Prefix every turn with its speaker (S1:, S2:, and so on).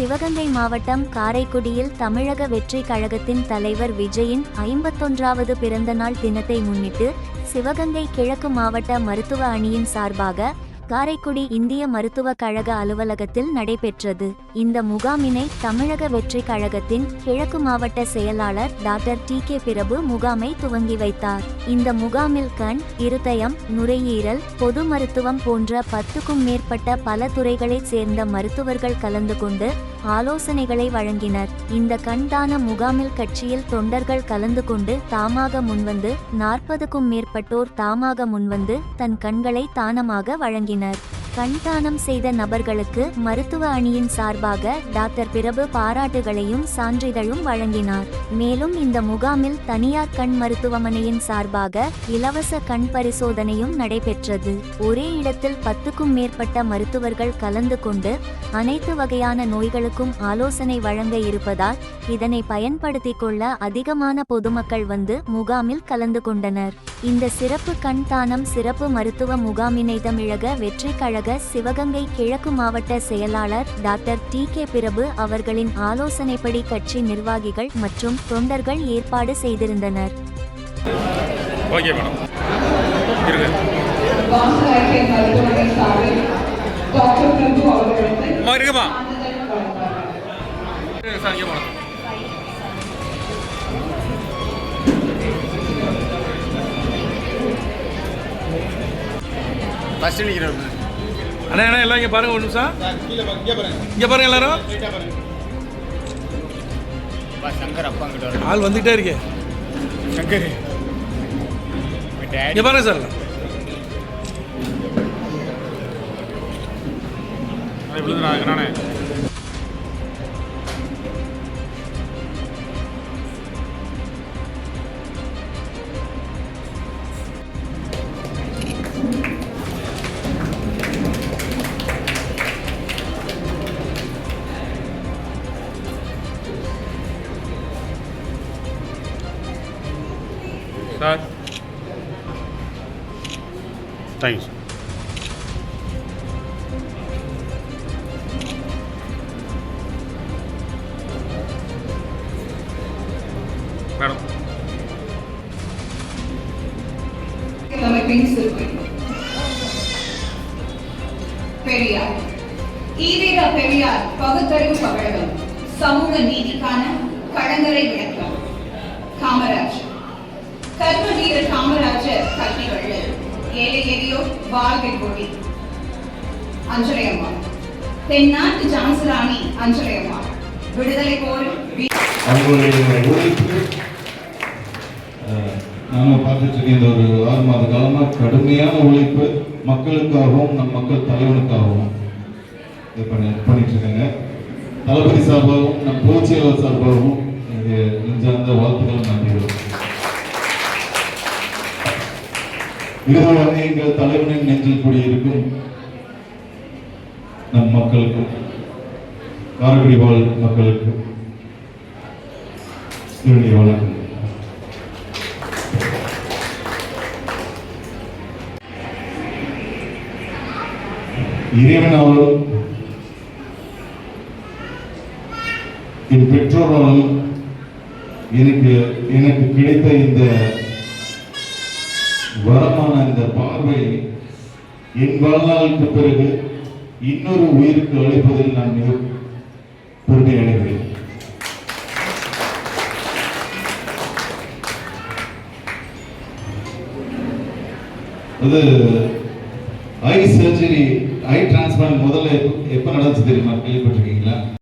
S1: சிவகங்கை மாவட்டம் காரைக்குடியில் தமிழக வெற்றி கழகத்தின் தலைவர் விஜயின் ஐம்பத்தொன்றாவது பிறந்தநாள் தினத்தை முன்னிட்டு சிவகங்கை கிழக்கு மாவட்ட மருத்துவ அணியின் சார்பாக காரைக்குடி இந்திய மருத்துவக் கழக அலுவலகத்தில் நடைபெற்றது. இந்த முகாமினை தமிழக வெற்றி கழகத்தின் கிழக்கு மாவட்ட செயலாளர் டாக்டர் டி கே பிரபு முகாமை துவங்கி வைத்தார். இந்த முகாமில் கண் இருதயம் நுரையீரல் பொது மருத்துவம் போன்ற பத்துக்கும் மேற்பட்ட பல துறைகளைச் சேர்ந்த மருத்துவர்கள் கலந்து கொண்டு ஆலோசனைகளை வழங்கினர். இந்த கண்தான முகாமில் கட்சியில் தொண்டர்கள் கலந்து கொண்டு தாமாக முன்வந்து நாற்பதுக்கும் மேற்பட்டோர் தாமாக முன்வந்து தன் கண்களை தானமாக வழங்கினர். கண் தானம் செய்த நபர்களுக்கு மருத்துவ அணியின் சார்பாக டாக்டர் பிரபு பாராட்டுகளையும் சான்றிதழும் வழங்கினார். மேலும் இந்த முகாமில் தனியார் கண் மருத்துவமனையின் சார்பாக இலவச கண் பரிசோதனையும் நடைபெற்றது. ஒரே இடத்தில் பத்துக்கும் மேற்பட்ட மருத்துவர்கள் கலந்து கொண்டு அனைத்து வகையான நோய்களுக்கும் ஆலோசனை வழங்க இருப்பதால் இதனை பயன்படுத்திக் கொள்ள அதிகமான பொதுமக்கள் வந்து முகாமில் கலந்து கொண்டனர். இந்த சிறப்பு கண் தானம் சிறப்பு மருத்துவ முகாமினை தமிழக வெற்றி கழக சிவகங்கை கிழக்கு மாவட்ட செயலாளர் டாக்டர் டி கே பிரபு அவர்களின் ஆலோசனைப்படி கட்சி நிர்வாகிகள் மற்றும் தொண்டர்கள் ஏற்பாடு செய்திருந்தனர்.
S2: Okay madam. இருங்க. இருக்குமா? சார் இங்கே
S3: நிற்கிறேன்
S2: அண்ணா அண்ணா எல்லாம் இங்கே பாருங்கள் ஒரு நிமிஷம். இங்கே பாருங்கள் எல்லாரும்.
S3: சங்கர்
S2: ஆள் வந்துகிட்டே இருக்கே.
S3: சங்கர்
S2: இங்கே பாருங்க சார். நானே sir.
S3: Thank you sir
S2: madam.
S4: Periyar Evera Periyar பகுத்தறிவு பகழகம் சமூக நீதிக்கான கடங்கரை விளக்கம். காமராஜ். கர்ம வீரர் காமராஜர் கல்வி வள்ளல் ஏழை எளியோர் வாழ்க்கை கொடி. அஞ்சலை அம்மா தென்னாட்டு ஜான்சராணி அஞ்சலை அம்மா விடுதலை போரில்
S5: நாம பார்த்துட்டு இருக்க இந்த ஒரு ஆறு மாத காலமா கடுமையான உழைப்பு மக்களுக்காகவும் நம் மக்கள் தலைவனுக்காகவும் இது பண்ணி பண்ணிட்டு இருக்காங்க. தளபதி சார்பாகவும் நம் பொதுச் செயலாளர் சார்பாகவும் இது நெஞ்சார்ந்த வாழ்த்துக்கள் இதுவரை எங்கள் தலைவனின் நெஞ்சில் கூடியிருக்கும் நம் மக்களுக்கு காரைக்குடி வாழ் மக்களுக்கு என்னுடைய வணக்கம். இறைவன் அவரும் என் பெற்றோர்களும் எனக்கு எனக்கு கிடைத்த இந்த வரமான இந்த பார்வை என் வாழ்நாளுக்கு பிறகு இன்னொரு உயிருக்கு அளிப்பதில் நான் மிக பெருமை அடைகிறேன். அது ஐ சர்ஜரி ஐ டிரான்ஸ்பிளான்ட் முதல்ல எப்போ எப்ப நடந்துச்சு தெரியுமா? கேள்விப்பட்டிருக்கீங்களா?